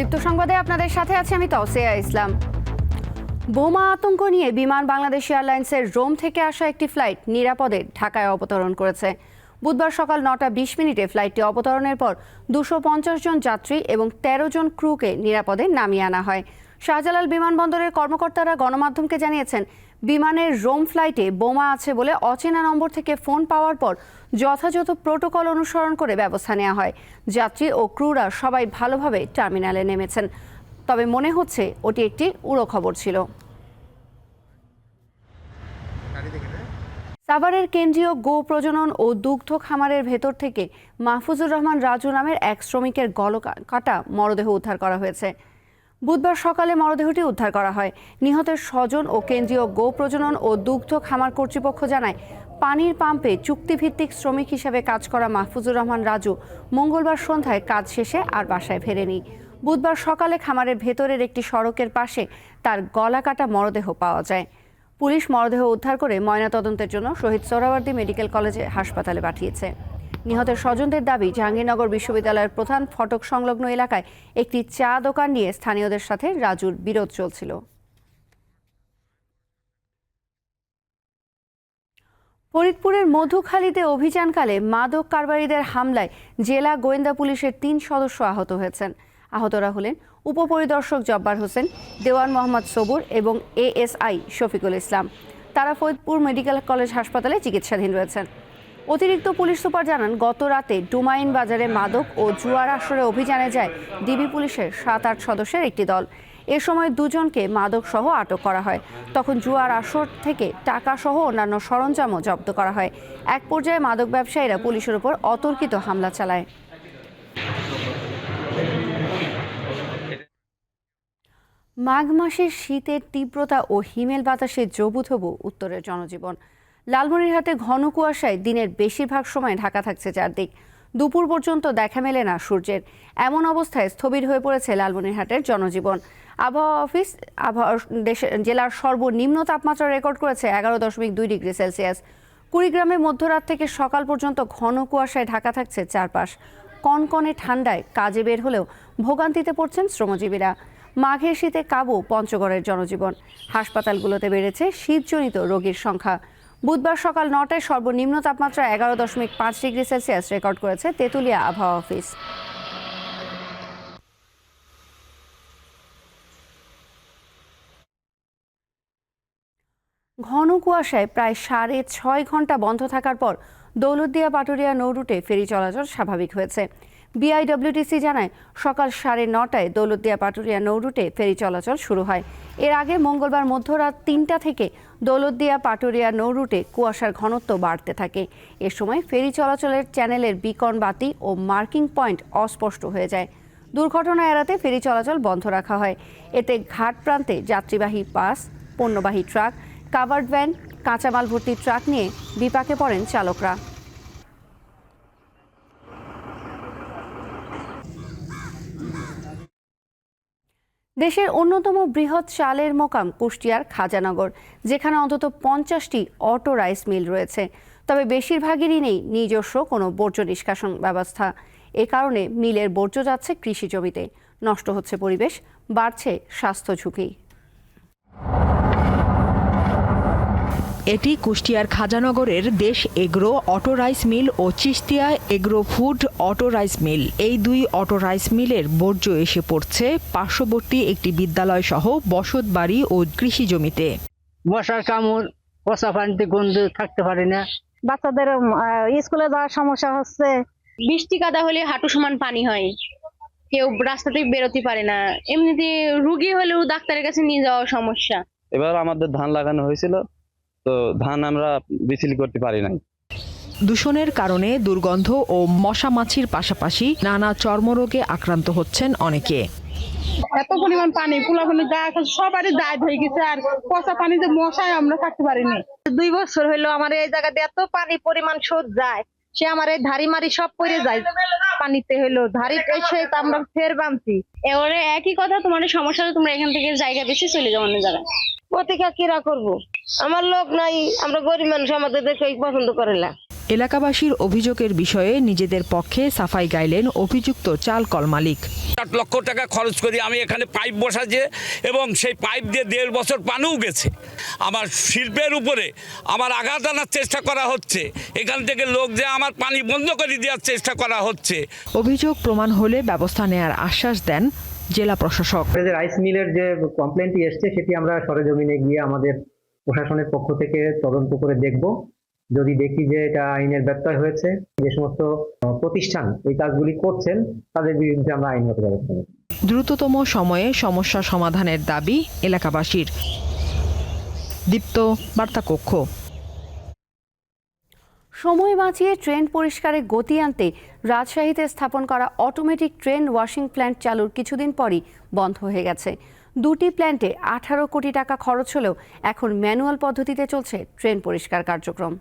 দীপ্ত সংবাদে আপনাদের সাথে আছি আমি তৌসিয়া ইসলাম। বোমা আতঙ্ক নিয়ে বিমান বাংলাদেশ এয়ারলাইন্সের রোম থেকে আসা একটি ফ্লাইট নিরাপদে ঢাকায় অবতরণ করেছে। বুধবার সকাল নটা বিশ মিনিটে ফ্লাইটটি অবতরণের পর দুশো পঞ্চাশ জন যাত্রী এবং তেরো জন ক্রুকে নিরাপদে নামিয়ে আনা হয়। শাহজালাল বিমানবন্দরের কর্মকর্তারা গণমাধ্যমকে জানিয়েছেন, বিমানের রোম ফ্লাইটে বোমা আছে বলে অচেনা নম্বর থেকে ফোন পাওয়ার পর যথাযথ প্রোটোকল অনুসরণ করে ব্যবস্থা নেওয়া হয়। যাত্রী ও ক্রুরা সবাই ভালোভাবে টার্মিনালে নেমেছেন। তবে মনে হচ্ছে ওটি একটি উড়ো খবর ছিল। সাভারের কেন্দ্রীয় গো প্রজনন ও দুগ্ধ খামারের ভেতর থেকে মাহফুজুর রহমান রাজু নামের এক শ্রমিকের গল কাটা মরদেহ উদ্ধার করা হয়েছে। বুধবার সকালে মরদেহটি উদ্ধার করা হয়। নিহতের স্বজন ও কেন্দ্রীয় গো প্রজনন ও দুগ্ধ খামার কর্তৃপক্ষ জানায়, পানির পাম্পে চুক্তিভিত্তিক শ্রমিক হিসেবে কাজ করা মাহফুজুর রহমান রাজু মঙ্গলবার সন্ধ্যায় কাজ শেষে আর বাসায় ফেরেনি। বুধবার সকালে খামারের ভেতরের একটি সড়কের পাশে তার গলা কাটা মরদেহ পাওয়া যায়। পুলিশ মরদেহ উদ্ধার করে ময়নাতদন্তের জন্য শহীদ সোহরাওয়ার্দী মেডিকেল কলেজে হাসপাতালে পাঠিয়েছে। নিহতের স্বজনদের দাবি, জাহাঙ্গীরনগর বিশ্ববিদ্যালয়ের প্রধান ফটক সংলগ্ন এলাকায় একটি চা দোকান নিয়ে স্থানীয়দের সাথে রাজুর বিরোধ চলছিল। ফরিদপুরের মধুখালীতে অভিযানকালে মাদক কারবারিদের হামলায় জেলা গোয়েন্দা পুলিশের তিন সদস্য আহত হয়েছেন। আহতরা হলেন উপপরিদর্শক জব্বার হোসেন, দেওয়ান মোহাম্মদ সবুর এবং এএসআই শফিকুল ইসলাম। তারা ফরিদপুর মেডিকেল কলেজ হাসপাতালে চিকিৎসাধীন রয়েছেন। অতিরিক্ত পুলিশ সুপার জানান, গত রাতে ডুমাইন বাজারে মাদক ও জুয়ার আসরে অভিযানে যায় ডিবি পুলিশের সাত আট সদস্যের একটি দল। এ সময় দুজনকে মাদক সহ আটক করা হয়। তখন জুয়ার আসর থেকে টাকা সহ অন্যান্য সরঞ্জামও জব্দ করা হয়। এক পর্যায়ে মাদক ব্যবসায়ীরা পুলিশের উপর অতর্কিত হামলা চালায়। মাঘ মাসের শীতের তীব্রতা ও হিমেল বাতাসে জবুথবু উত্তরের জনজীবন। লালমনিরহাটে ঘন কুয়াশায় দিনের বেশিরভাগ সময় ঢাকা থাকছে চারদিক। দুপুর পর্যন্ত দেখা মেলে না সূর্যের। এমন অবস্থায় স্থবির হয়ে পড়েছে লালমনিরহাটের জনজীবন। আবহাওয়া অফিস, আবহাওয়া দেশের জেলার সর্বনিম্ন তাপমাত্রা রেকর্ড করেছে এগারো দশমিক দুই ডিগ্রি সেলসিয়াস। কুড়িগ্রামে মধ্যরাত থেকে সকাল পর্যন্ত ঘন কুয়াশায় ঢাকা থাকছে চারপাশ। কনকনে ঠান্ডায় কাজে বের হলেও ভোগান্তিতে পড়ছেন শ্রমজীবীরা। মাঘের শীতে কাবু পঞ্চগড়ের জনজীবন। হাসপাতালগুলোতে বেড়েছে শীতজনিত রোগীর সংখ্যা। বুধবার সকাল নটায় সর্বনিম্ন তাপমাত্রা এগারো দশমিক পাঁচ ডিগ্রি সেলসিয়াস রেকর্ড করেছে তেঁতুলিয়া আবহাওয়া অফিস। ঘন কুয়াশায় প্রায় সাড়ে ছয় ঘণ্টা বন্ধ থাকার পর দৌলতদিয়া পাটুরিয়া নৌরুটে ফেরি চলাচল স্বাভাবিক হয়েছে। বিআইডব্লিউটিসি জানায়, সকাল সাড়ে নটায় দৌলতদিয়া পাটুরিয়া নৌরুটে ফেরি চলাচল শুরু হয়। এর আগে মঙ্গলবার মধ্যরাত তিনটা থেকে দৌলতদিয়া পাটুরিয়া নৌরুটে কুয়াশার ঘনত্ব বাড়তে থাকে। এ সময় ফেরি চলাচলের চ্যানেলের বিকন বাতি ও মার্কিং পয়েন্ট অস্পষ্ট হয়ে যায়। দুর্ঘটনা এড়াতে ফেরি চলাচল বন্ধ রাখা হয়। এতে ঘাট প্রান্তে যাত্রীবাহী বাস, পণ্যবাহী ট্রাক, কাভার্ড ভ্যান, কাঁচামাল ভর্তি ট্রাক নিয়ে বিপাকে পড়েন চালকরা। দেশের অন্যতম বৃহৎ চালের মোকাম কুষ্টিয়ার খাজানগর, যেখানে অন্তত পঞ্চাশটি অটো রাইস মিল রয়েছে। তবে বেশিরভাগেরই নেই নিজস্ব কোনো বর্জ্য নিষ্কাশন ব্যবস্থা। এ কারণে মিলের বর্জ্য যাচ্ছে কৃষি জমিতে। নষ্ট হচ্ছে পরিবেশ, বাড়ছে স্বাস্থ্য ঝুঁকি। এটি কুষ্টিয়ার খাজানগরের Desh agro auto rice mill ও Chistia agro food auto rice mill. এই দুই অটো রাইস মিলের বর্জ্য এসে পড়ছে পার্শ্ববর্তী একটি বিদ্যালয় সহ বসত বাড়ি ও কৃষি জমিতে। বসার কামড় পচা পানিতে গন্ধ থাকতে পারে না। বাচ্চাদের স্কুলে যাওয়ার সমস্যা হচ্ছে। বৃষ্টি কাদা হলে হাঁটু সমান পানি হয়। কেউ রাস্তাতে বেরোতে পারে না। এমনিতে রুগী হলেও ডাক্তারের কাছে নিয়ে যাওয়া সমস্যা। এবার আমাদের ধান লাগানো হয়েছিল। তো ধান আমরা বিচিল করতে পারি নাই। দূষণের কারণে দুর্গন্ধ ও মশা মাছির পাশাপাশি নানা চর্মরোগে আক্রান্ত হচ্ছেন অনেকে। এত পরিমাণ পানি ফুলাফুলি গা সবারই দায় হয়ে গেছে আর পচা পানিতে মশায় আমরা থাকতে পারিনি। দুই বছর হইল আমার এই জায়গাতে এত পানি পরিমাণ শোধ যায় সে আমার এই ধারি মারি সব পড়ে যায়। পানিতে হইল ধারি এসে তো আমরা ফের বানছি এবারে একই কথা তোমার সমস্যা তোমরা এখান থেকে জায়গা বেশি চলে যাও অন্য জায়গায়। প্রতিকা কিরা করব? আমার লোক নাই আমরা গরিব মানুষ আমাদের দেখে পছন্দ করে না। এলাকাবাসীর অভিযোগের বিষয়ে নিজেদের পক্ষে সাফাই গাইলেন অভিযুক্ত চাল কল মালিক। আট লক্ষ টাকা খরচ করি আমি এখানে পাইপ বসাচ্ছি এবং সেই পাইপ দিয়ে দেড় বছর পানিও গেছে। আমার শিল্পের উপরে আমার আঘাত আনার চেষ্টা করা হচ্ছে। এখান থেকে লোক যে আমার পানি বন্ধ করে দেওয়ার চেষ্টা করা হচ্ছে। অভিযোগ প্রমাণ হলে ব্যবস্থা নেয়ার আশ্বাস দেন জেলা প্রশাসক। রাইস মিলের যে কমপ্লেনটি এসছে সেটি আমরা সরেজমিনে গিয়ে আমাদের প্রশাসনের পক্ষ থেকে তদন্ত করে দেখব। যদি দেখি যে এটা আইনের ব্যত্যয় হয়েছে যে সমস্ত প্রতিষ্ঠান এই কাজগুলি করছেন তাদের বিরুদ্ধে আমরা আইনগত ব্যবস্থা নেব। দ্রুততম সময়ে সমস্যা সমাধানের দাবি এলাকাবাসীর। দীপ্ত বার্তা কক্ষ। সময় বাঁচিয়ে ট্রেন পরিষ্কারে গতি আনতে রাজশাহীতে স্থাপন করা অটোমেটিক ট্রেন ওয়াশিং প্ল্যান্ট চালুর কিছুদিন পরই বন্ধ হয়ে গেছে। দুটি প্ল্যান্টে আঠারো কোটি টাকা খরচ হলেও এখন ম্যানুয়াল পদ্ধতিতে চলছে ট্রেন পরিষ্কার কার্যক্রম।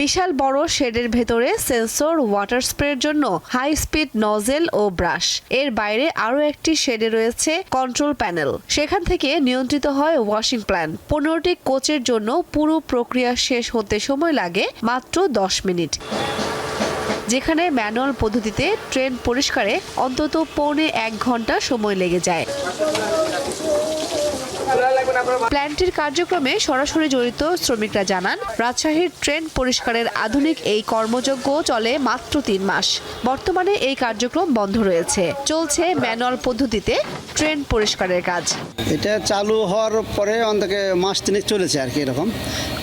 বিশাল বড় শেডের ভেতরে সেন্সর, ওয়াটার স্প্রের জন্য হাই স্পিড নজেল ও ব্রাশ। এর বাইরে আরও একটি শেডে রয়েছে কন্ট্রোল প্যানেল। সেখান থেকে নিয়ন্ত্রিত হয় ওয়াশিং প্ল্যান। পনেরোটি কোচের জন্য পুরো প্রক্রিয়া শেষ হতে সময় লাগে মাত্র দশ মিনিট। যেখানে ম্যানুয়াল পদ্ধতিতে ট্রেন পরিষ্কারে অন্তত পৌনে এক ঘণ্টা সময় লেগে যায়। প্ল্যান্টের কার্যক্রমে সরাসরি জড়িত শ্রমিকরা জানান রাজশাহীর ট্রেন পরিষ্কারের আধুনিক এই কর্মযজ্ঞ চলে মাত্র তিন মাস। বর্তমানে এই কার্যক্রম বন্ধ রয়েছে। চলছে ম্যানুয়াল পদ্ধতিতে ট্রেন পরিষ্কারের কাজ। এটা চালু হওয়ার পরে অন্তকে মাস তিনেক চলেছে আর কি এরকম।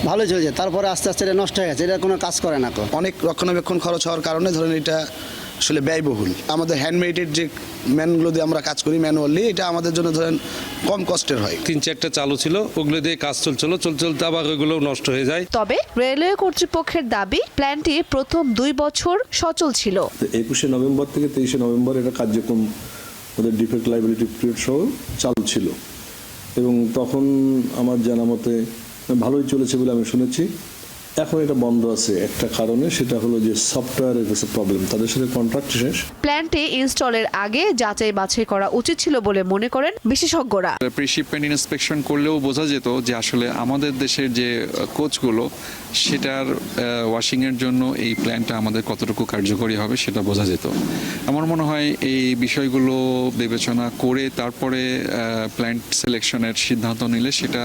ভালোই চলেছে। তারপরে আস্তে আস্তে এটা নষ্ট হয়ে গেছে। এটা কোনো কাজ করে না তো। অনেক রক্ষণাবেক্ষণ খরচ হওয়ার কারণে ধরেন এটা আসলে ব্যয়বহুল। আমাদের হ্যান্ডমেডের যে ম্যানগুলো দিয়ে আমরা কাজ করি ম্যানুয়ালি এটা আমাদের জন্য ধরেন কম কষ্টের হয়। তিন চারটা চালু ছিল ওগুলো দিয়ে কাজ চলছিল চলতে চলতে আবার ওগুলো নষ্ট হয়ে যায়। তবে রেলওয়ে কর্তৃপক্ষের দাবি প্ল্যানটি প্রথম দুই বছর সচল ছিল। একুশে নভেম্বর থেকে তেইশে নভেম্বর এটা কার্যক্রম ওদের ডিফেক্ট লাইবিলিটি পিরিয়ড সহ চালু ছিল। এবং তখন আমার জানা মতে ভালোই চলেছে বলে আমি শুনেছি। এখন এটা বন্ধ আছে একটা কারণে সেটা হলো যে সফটওয়্যারের কিছু প্রবলেম তাদের সাথে কন্ট্রাক্ট শেষ। প্ল্যানটি ইনস্টলের আগে যাচাই বাছাই করা উচিত ছিল বলে মনে করেন বিশেষজ্ঞরা। প্রিশিপমেন্ট ইন্সপেকশন করলেও বোঝা যেত যে আসলে আমাদের দেশের যে কোচগুলো সেটার ওয়াশিং এর জন্য এই প্ল্যানটা আমাদের কতটুকু কার্যকরী হবে সেটা বোঝা যেত। আমার মনে হয় এই বিষয়গুলো বিবেচনা করে তারপরে প্ল্যান্ট সিলেকশনের সিদ্ধান্ত নিলে সেটা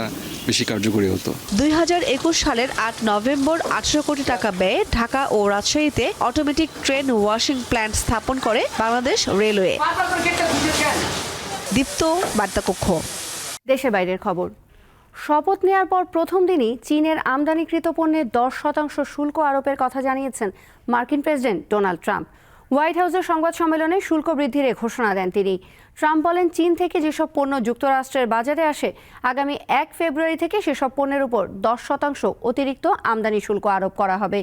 বেশি কার্যকরী হতো। দুই হাজার একুশ সালের আট নভেম্বর আঠারো কোটি টাকা ব্যয়ে ঢাকা ও রাজশাহীতে অটোমেটিক ট্রেন ওয়াশিং প্ল্যান্ট স্থাপন করে বাংলাদেশ রেলওয়ে দীপ্ত বার্তাকক্ষ। দেশের বাইরের খবর। শপথ নেয়ার পর প্রথম দিনই চীনের আমদানিকৃত পণ্যের দশ শতাংশ শুল্ক আরোপের কথা জানিয়েছেন মার্কিন প্রেসিডেন্ট ডোনাল্ড ট্রাম্প। হোয়াইট হাউসের সংবাদ সম্মেলনে শুল্ক বৃদ্ধির ঘোষণা দেন তিনি। ট্রাম্প বলেন, চীন থেকে যেসব পণ্য যুক্তরাষ্ট্রের বাজারে আসে, আগামী এক ফেব্রুয়ারি থেকে সেসব পণ্যের উপর দশ শতাংশ অতিরিক্ত আমদানি শুল্ক আরোপ করা হবে।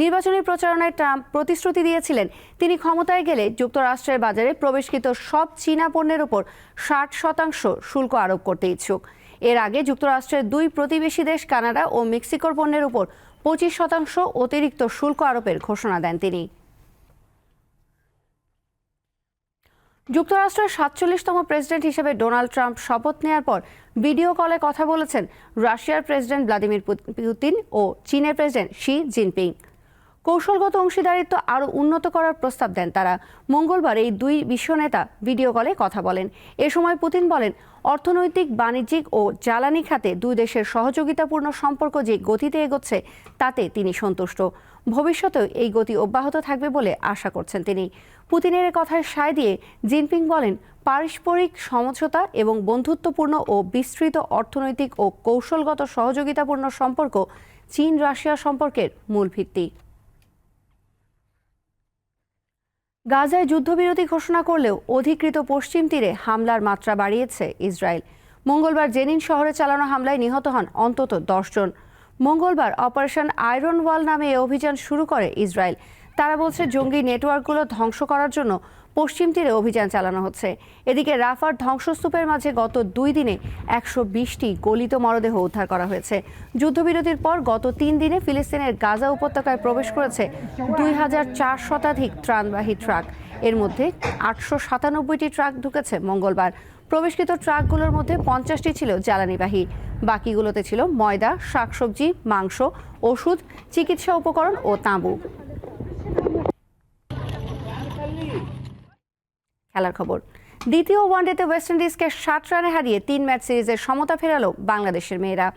নির্বাচনী প্রচারণায় ট্রাম্প প্রতিশ্রুতি দিয়েছিলেন, তিনি ক্ষমতায় গেলে যুক্তরাষ্ট্রের বাজারে প্রবেশকৃত সব চীনা পণ্যের উপর ষাট শতাংশ শুল্ক আরোপ করতে ইচ্ছুক। এর আগে যুক্তরাষ্ট্রের দুই প্রতিবেশী দেশ কানাডা ও মেক্সিকোর পণ্যের উপর পঁচিশ শতাংশ অতিরিক্ত শুল্ক আরোপের ঘোষণা দেন তিনি। যুক্তরাষ্ট্রের সাতচল্লিশতম প্রেসিডেন্ট হিসেবে ডোনাল্ড ট্রাম্প শপথ নেয়ার পর ভিডিও কলে কথা বলেছেন রাশিয়ার প্রেসিডেন্ট ভ্লাদিমির পুতিন ও চীনের প্রেসিডেন্ট শি জিনপিং। কৌশলগত অংশীদারিত্ব আরও উন্নত করার প্রস্তাব দেন তারা। মঙ্গলবার এই দুই বিশ্বনেতা ভিডিও কলে কথা বলেন। এ সময় পুতিন বলেন, অর্থনৈতিক, বাণিজ্যিক ও জ্বালানি খাতে দুই দেশের সহযোগিতাপূর্ণ সম্পর্ক যে গতিতে এগোচ্ছে, তাতে তিনি সন্তুষ্ট। ভবিষ্যতেও এই গতি অব্যাহত থাকবে বলে আশা করছেন তিনি। পুতিনের কথায় সায় দিয়ে জিনপিং বলেন, পারস্পরিক সমঝোতা এবং বন্ধুত্বপূর্ণ ও বিস্তৃত অর্থনৈতিক ও কৌশলগত সহযোগিতাপূর্ণ সম্পর্ক চীন রাশিয়া সম্পর্কের মূল ভিত্তি। গাজায় যুদ্ধবিরতি ঘোষণা করলেও অধিকৃত পশ্চিম তীরে হামলার মাত্রা বাড়িয়েছে ইসরায়েল। মঙ্গলবার জেনিন শহরে চালানো হামলায় নিহত হন অন্তত জন। মঙ্গলবার অপারেশন আয়রন ওয়াল নামে এ অভিযান শুরু করে ইসরায়েল। তারা বলছে জঙ্গি নেটওয়ার্কগুলো ধ্বংস করার জন্য পশ্চিম তীরে অভিযান চালানো হচ্ছে। এদিকে রাফার ধ্বংসস্তূপের মাঝে গত দুই দিনে একশো বিশটি গলিত মরদেহ উদ্ধার করা হয়েছে। যুদ্ধবিরতির পর গত তিন দিনে ফিলিস্তিনের গাজা উপত্যকায় প্রবেশ করেছে দুই হাজার চার শতাধিক ত্রাণবাহী ট্রাক। এর মধ্যে আটশো সাতানব্বইটি ট্রাক ঢুকেছে মঙ্গলবার। প্রবেশকৃত ট্রাকগুলোর মধ্যে পঞ্চাশটি ছিল জ্বালানিবাহী। বাকিগুলোতে ছিল ময়দা, শাকসবজি, মাংস, ওষুধ, চিকিৎসা উপকরণ ও তাঁবু। খেলার খবর। দ্বিতীয় ওয়ানডেতে ওয়েস্ট ইন্ডিজকে সাত রানে হারিয়ে তিন ম্যাচ সিরিজের সমতা ফেরালো বাংলাদেশের মেয়েরা।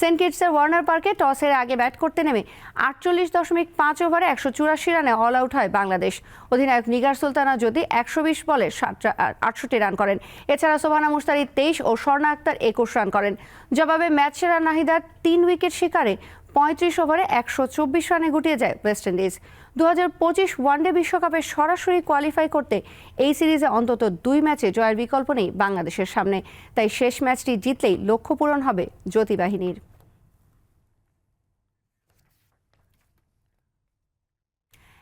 সেন্ট কিটসের ওয়ার্নার পার্কে টসের আগে ব্যাট করতে নেমে আটচল্লিশ দশমিক পাঁচ ওভারে একশো চুরাশি রানে অল আউট হয় বাংলাদেশ। অধিনায়ক নিগার সুলতানা যদি একশো বিশ বলে আটষট্টি রান করেন। এছাড়া সোভানা মুস্তারি তেইশ ও স্বর্ণা আক্তার একুশ রান করেন। জবাবে ম্যাচ সেরা নাহিদার তিন উইকেট শিকারে পঁয়ত্রিশ ওভারে একশো চব্বিশ রানে গুটিয়ে যায় ওয়েস্ট ইন্ডিজ। দু হাজার পঁচিশ ওয়ানডে বিশ্বকাপে সরাসরি কোয়ালিফাই করতে এই সিরিজে অন্তত দুই ম্যাচে জয়ের বিকল্প নেই বাংলাদেশের সামনে। তাই শেষ ম্যাচটি জিতলেই লক্ষ্য পূরণ হবে জ্যোতি বাহিনীর।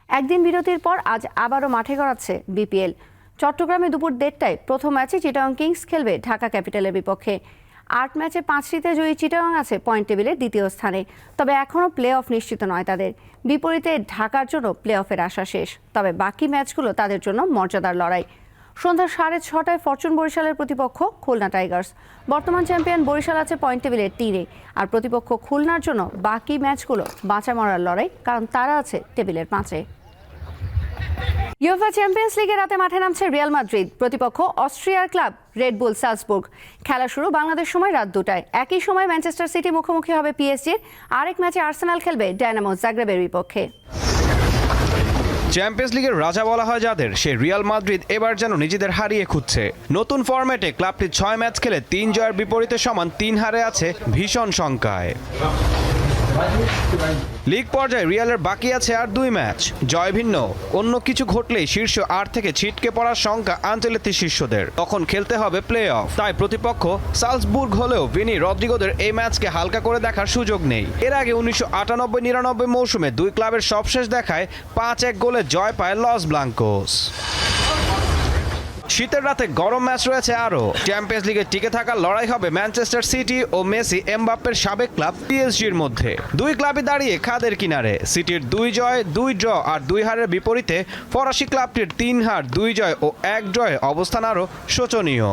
একদিন বিরতির পর আজ আবারও মাঠে গড়াচ্ছে বিপিএল। চট্টগ্রামে দুপুর দেড়টায় প্রথম ম্যাচে চিটাং কিংস খেলবে ঢাকা ক্যাপিটালের বিপক্ষে। আট ম্যাচে পাঁচটিতে জয়ী চিটাগং আছে পয়েন্ট টেবিলের দ্বিতীয় স্থানে। তবে এখনও প্লে অফ নিশ্চিত নয় তাদের। বিপরীতে ঢাকার জন্য প্লে অফের আশা শেষ। তবে বাকি ম্যাচগুলো তাদের জন্য মর্যাদার লড়াই। সন্ধ্যা সাড়ে ছটায় ফরচুন বরিশালের প্রতিপক্ষ খুলনা টাইগার্স। বর্তমান চ্যাম্পিয়ন বরিশাল আছে পয়েন্ট টেবিলের তীরে। আর প্রতিপক্ষ খুলনার জন্য বাকি ম্যাচগুলো বাঁচা মরার লড়াই, কারণ তারা আছে টেবিলের পাঁচে। ইউএফা চ্যাম্পিয়ন্স লিগে রাতে মাঠে নামছে রিয়াল মাদ্রিদ। প্রতিপক্ষ অস্ট্রিয়ার ক্লাব রেড রেডবুল সালসবুর্গ খেলা শুরু বাংলাদেশ সময় রাত দুটায়। একই সময় ম্যানচেস্টার সিটি মুখোমুখি হবে পিএসজির আরেক ম্যাচে আর্সেনাল খেলবে ডায়নামো জাগ্রেবের বিপক্ষে। চ্যাম্পিয়ন্স লিগের রাজা বলা হয় যাদের, সে রিয়াল মাদ্রিদ এবার যেন নিজেদের হারিয়ে খুঁজছে। নতুন ফরম্যাটে ক্লাবটি ছয় ম্যাচ খেলে তিন জয়ের বিপরীতে সমান তিন হারে আছে ভীষণ শঙ্কায় লিগ পর্যায়ে রিয়ালের বাকি আছে আর দুই ম্যাচ। জয় ভিন্ন। অন্য কিছু ঘটলেই শীর্ষ আট থেকে ছিটকে পড়ার শঙ্কা আঞ্চলিক শীর্ষদের। তখন খেলতে হবে প্লে অফ তাই প্রতিপক্ষ সালসবুর্গ হলেও ভিনি রদ্রিগোদের এই ম্যাচকে হালকা করে দেখার সুযোগ নেই। এর আগে উনিশশো আটানব্বই নিরানব্বই মৌসুমে দুই ক্লাবের সবশেষ দেখায় পাঁচ এক গোলে জয় পায় লস ব্লাঙ্কোস। শীতের রাতে গরম ম্যাচ রয়েছে আরও। চ্যাম্পিয়ন্স লিগে টিকে থাকা লড়াই হবে ম্যানচেস্টার সিটি ও মেসি এমবাপ্পের সাবেক ক্লাব পিএসজির মধ্যে। দুই ক্লাবই দাঁড়িয়ে খাদের কিনারে। সিটির দুই জয়, দুই ড্র আর দুই হারের বিপরীতে ফরাসি ক্লাবটির তিন হার, দুই জয় ও এক জয়ে অবস্থান আরও শোচনীয়।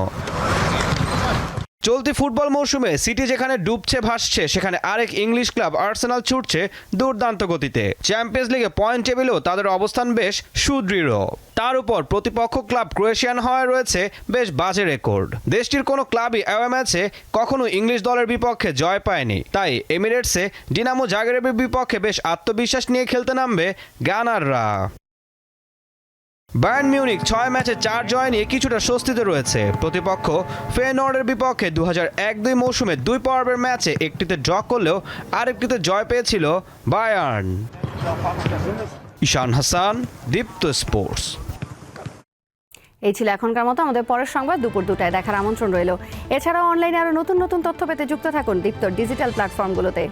চলতি ফুটবল মৌসুমে সিটি যেখানে ডুবছে, ভাসছে, সেখানে আরেক ইংলিশ ক্লাব, আর্সেনাল, ছুটছে দুর্দান্ত গতিতে। চ্যাম্পিয়ন্স লিগে পয়েন্ট টেবিলেও তাদের অবস্থান বেশ সুদৃঢ়। তার উপর প্রতিপক্ষ ক্লাব ক্রোয়েশিয়ান হওয়ায় রয়েছে বেশ বাজে রেকর্ড। দেশটির কোনো ক্লাবই অ্যাওয়ে ম্যাচে কখনো ইংলিশ দলের বিপক্ষে জয় পায়নি। তাই এমিরেটসে ডিনামো জাগরেবের বিপক্ষে বেশ আত্মবিশ্বাস নিয়ে খেলতে নামবে গানাররা বায়ার্ন মিউনিক ছয় ম্যাচে চার জয় নিয়ে কিছুটা স্বস্তিতে রয়েছে। প্রতিপক্ষ ফেনর্ডের বিপক্ষে দু এক দুই মৌসুমে দুই পর্বের ম্যাচে একটিতে ড্র করলেও আরেকটিতে জয় পেয়েছিল বায়ার্ন ঈশান হাসান, দীপ্ত স্পোর্টস। এই ছিল এখনকার মতো, আমাদের পরের সংবাদ দুপুর দুটায় দেখার আমন্ত্রণ রইল। এছাড়াও অনলাইনে আরও নতুন নতুন তথ্য পেতে যুক্ত থাকুন দীপ্তর ডিজিটাল প্ল্যাটফর্মগুলোতে।